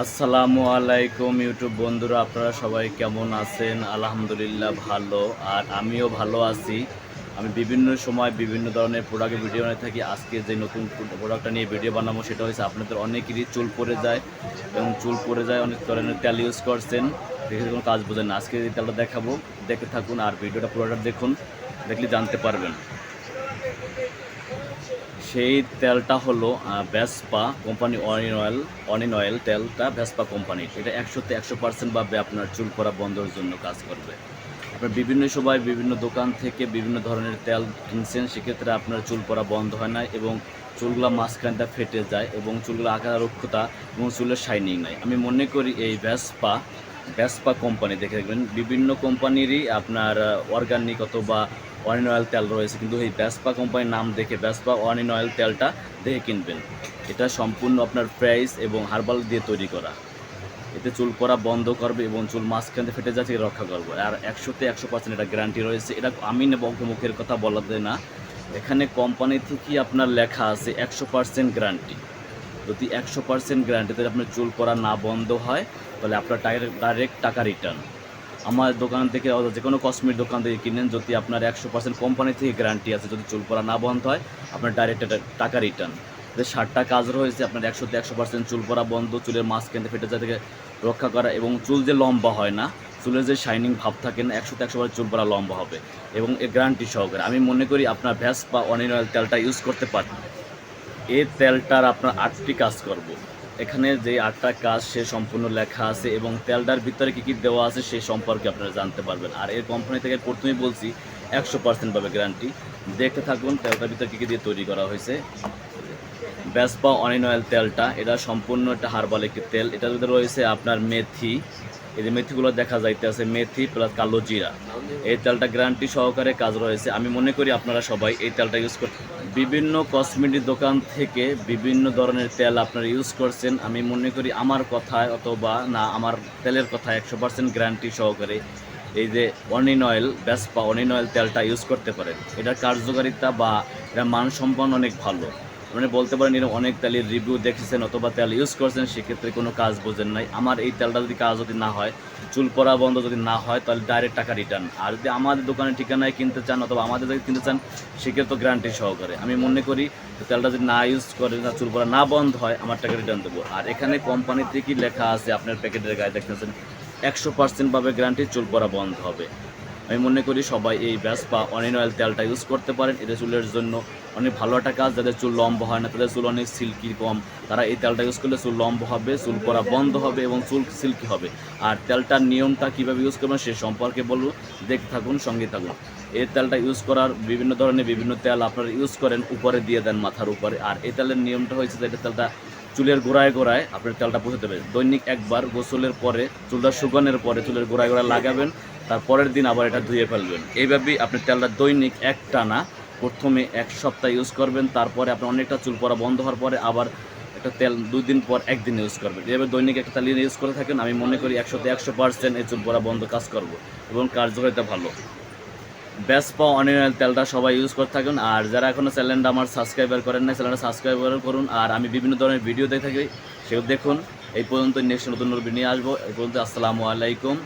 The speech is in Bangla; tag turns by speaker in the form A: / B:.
A: আসসালামু আলাইকুম ইউটিউব বন্ধুরা, আপনারা সবাই কেমন আছেন? আলহামদুলিল্লাহ ভালো, আর আমিও ভালো আছি। আমি বিভিন্ন সময় বিভিন্ন ধরনের প্রোডাক্টের ভিডিও বানিয়ে থাকি। আজকে যে নতুন প্রোডাক্টটা নিয়ে ভিডিও বানাবো, সেটা হচ্ছে আপনাদের অনেকেরই চুল পড়ে যায়, এবং চুল পড়ে যায় অনেক ধরনের তেল ইউজ করছেন। দেখে কোনো কাজ বোঝেন আজকে তেলটা দেখাবো। দেখে থাকুন, আর ভিডিওটা পুরোটা দেখুন, দেখলে জানতে পারবেন। সেই তেলটা হলো Vespa company onion oil onion oil তেলটা ভ্যাসপা কোম্পানির এটা একশোতে একশো পার্সেন্ট ভাবে আপনার চুল পড়া বন্ধের জন্য কাজ করবে। আপনার বিভিন্ন সময় বিভিন্ন দোকান থেকে বিভিন্ন ধরনের তেল কিনছেন, সেক্ষেত্রে আপনার চুল পড়া বন্ধ হয় না এবং চুলগুলো মাঝখানটা ফেটে যায় এবং চুলগুলো আকার রক্ষতা এবং চুলের শাইনিং নাই। আমি মনে করি এই ভ্যাসপা ভ্যাসপা কোম্পানি দেখে দেখবেন, বিভিন্ন কোম্পানিরই আপনার অর্গানিক অথবা অনিন অয়েল তেল রয়েছে। কিন্তু এই ভ্যাসপা কোম্পানির নাম দেখে ভ্যাসপা অনিন অয়েল তেলটা দেখে কিনবেন। এটা সম্পূর্ণ আপনার ফ্রেশ এবং হার্বাল দিয়ে তৈরি করা। এতে চুল পড়া বন্ধ করবে এবং চুল মাঝখান থেকে ফেটে যাচ্ছে রক্ষা করবে। আর একশোতে একশো পার্সেন্ট এটা গ্যারান্টি রয়েছে। এটা আমি নেব মুখের কথা বলা বলাতে না। এখানে কোম্পানি থেকেই আপনার লেখা আছে? একশো পার্সেন্ট গ্যারান্টি যদি একশো পার্সেন্ট গ্যারান্টিতে আপনার চুল পড়া না বন্ধ হয়, তাহলে আপনার ডাইরেক্ট টাকা রিটার্ন আমার দোকান থেকে যে কোনো কসমেটিক দোকান থেকে কিনেন, যদি আপনার একশো পার্সেন্ট কোম্পানি থেকে গ্যারান্টি আছে যদি চুল পড়া না বন্ধ হয়, আপনার ডাইরেক্ট টাকা রিটার্ন যে ষাটটা কাজ রয়েছে, আপনার একশোতে একশো পার্সেন্ট চুল পড়া বন্ধ, চুলের মাঝখান ফেটে যাওয়া থেকে রক্ষা করা এবং চুল যে লম্বা হয় না, চুলের যে শাইনিং ভাব থাকে না একশোতে একশো পার্সেন্ট চুল পড়া লম্বা হবে। এবং এ গ্যারান্টি সহকারে। আমি মনে করি আপনার ভ্যাস বা অনিন অয়েল তেলটা ইউজ করতে পারেন এই তেলটার আপনার আটটি কাজ করব। এখানে যে আটটা কাজ সে সম্পূর্ণ লেখা আছে এবং তেলটার ভিতরে কী কী দেওয়া আছে সে সম্পর্কে আপনারা জানতে পারবেন। আর এর কোম্পানি থেকে প্রথমেই বলছি, একশো পার্সেন্ট পাবে গ্যারান্টি দেখতে থাকুন, তেলটার ভিতরে কী কী দিয়ে তৈরি করা হয়েছে। ব্যাসপা অনিন অয়েল তেলটা, এটা সম্পূর্ণ একটা হার্বাল একটি তেল। এটার ভিতরে রয়েছে আপনার মেথি এই যে মেথিগুলো দেখা যাইতে আছে মেথি প্লাস কালো জিরা। এই তেলটা গ্যারান্টি সহকারে কাজ রয়েছে। আমি মনে করি আপনারা সবাই এই তেলটা ইউজ করতে বিভিন্ন কসমেটিক দোকান থেকে বিভিন্ন ধরনের তেল আপনারা ইউজ করছেন। আমি মনে করি আমার কথায় অথবা না, আমার তেলের কথা একশো পার্সেন্ট গ্যারান্টি সহকারে এই যে অনিন অয়েল ব্যাসপা অনিন অয়েল তেলটা ইউজ করতে পারেন। এটার কার্যকারিতা বা এটা মানসম্পন্ন অনেক ভালো। মানে বলতে পারেন, এরকম অনেক তেলের রিভিউ দেখেছেন অথবা তেল ইউজ করছেন, সেক্ষেত্রে কোনো কাজ বোঝেন নাই। আমার এই তেলটা যদি কাজ যদি না হয়, চুল পরা বন্ধ যদি না হয়, তাহলে ডাইরেক্ট টাকা রিটার্ন আর যদি আমাদের দোকানের ঠিকানায় কিনতে চান অথবা আমাদের যদি কিনতে চান, সেক্ষেত্রে তো গ্যারান্টি সহকারে। আমি মনে করি তেলটা যদি না ইউজ করে না চুল পড়া না বন্ধ হয়, আমার টাকা রিটার্ন দেবো। আর এখানে কোম্পানি থেকেই লেখা আছে, আপনার প্যাকেটের গায়ে দেখতেছেন, একশো পার্সেন্ট পাবে গ্যারান্টি চুল পরা বন্ধ হবে। আমি মনে করি সবাই এই ব্যাস বা অনিন অয়েল তেলটা ইউজ করতে পারেন। এটা চুলের জন্য অনেক ভালো একটা কাজ। যাদের চুল লম্বা হয় না, তাদের চুল অনেক সিল্কি কম। তারা এই তেলটা ইউজ করলে চুল লম্বা হবে, চুল পড়া বন্ধ হবে এবং চুল সিল্কি হবে। আর তেলটার নিয়মটা কীভাবে ইউজ করবেন সে সম্পর্কে বলব। দেখতে থাকুন, সঙ্গে থাকুন। এই তেলটা ইউজ করার বিভিন্ন ধরনের বিভিন্ন তেল আপনারা ইউজ করেন, উপরে দিয়ে দেন মাথার উপরে। আর এই তেলের নিয়মটা হয়েছে যে, এটা তেলটা চুলের গোড়ায় গোড়ায় আপনার তেলটা পৌঁছে দেবে দৈনিক একবার গোসলের পরে, চুলটা শুকানোর পরে চুলের গোড়ায় গোড়ায় লাগাবেন। তার পরের দিন আবার এটা ধুয়ে ফেলবেন। এইভাবেই আপনি তেলটা দৈনিক এক টানা, প্রথমে এক সপ্তাহ ইউজ করবেন, তারপরে আপনার অনেকটা চুল পড়া বন্ধ হওয়ার পরে আবার একটা তেল দুই দিন পর একদিন ইউজ করবেন। এভাবে দৈনিক একটা তেল ইউজ করে থাকেন, আমি মনে করি একশোতে একশো পার্সেন্ট এই চুল পড়া বন্ধ কাজ করব এবং কার্যকারিতা ভালো। ব্যাসপা অনিয়ন তেলটা সবাই ইউজ করে থাকুন। আর যারা এখনও চ্যানেলটা আমার সাবস্ক্রাইবার করেন না চ্যানেলটা সাবস্ক্রাইবার করুন। আর আমি বিভিন্ন ধরনের ভিডিও দেখে থাকি, সেগুলো দেখুন। এই পর্যন্ত নেক্সট নতুন ভিডিও নিয়ে আসব। এই পর্যন্ত আসসালামু আলাইকুম।